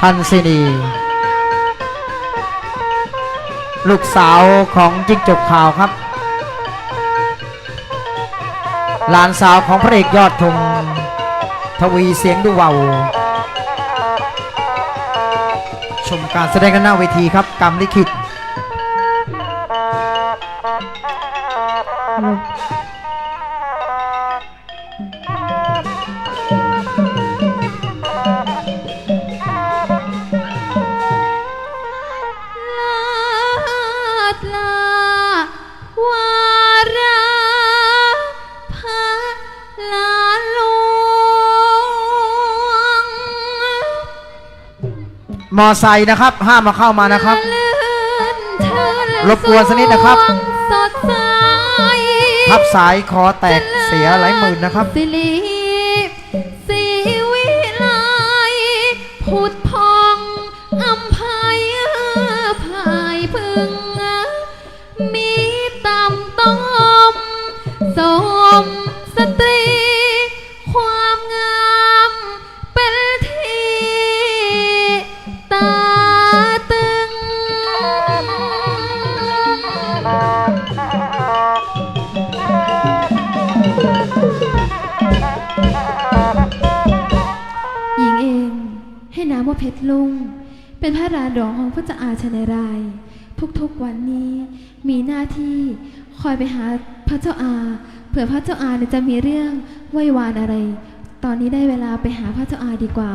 ทันสินี ลูกสาวของจิ้งจบข่าวครับ หลานสาวของพระเอกยอดธงทวีเสียงดูเวาชมการแสดงกันหน้าเวทีครับกรรมลิขิต มอไซค์นะครับ ห้ามมาเข้ามานะครับ รบกวนสนิดนะครับทับสายคอแตกเสียหลายหมื่นนะครับ สิริสีวิไลผุดพองอำไพภายพึง มีตำต้มสมสตรี หญิงเองให้น้ำว่าเพชรลุง เป็นพระราดองของพระจ้าอาชนราย ทุกๆวันนี้มีหน้าที่คอยไปหาพระเจ้าอา เผื่อพระเจ้าอาเนี่ยจะมีเรื่องว่ยวานอะไร ตอนนี้ได้เวลาไปหาพระเจ้าอาดีกว่า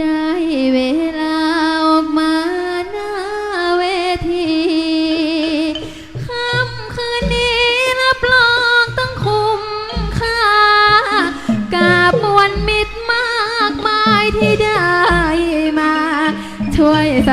ได้เวลา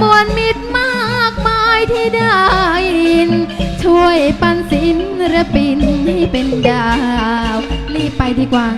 มวลมิตรมากมายที่ได้ยิน ช่วยปันสินระปินให้เป็นดาว รีบไปดีกว่า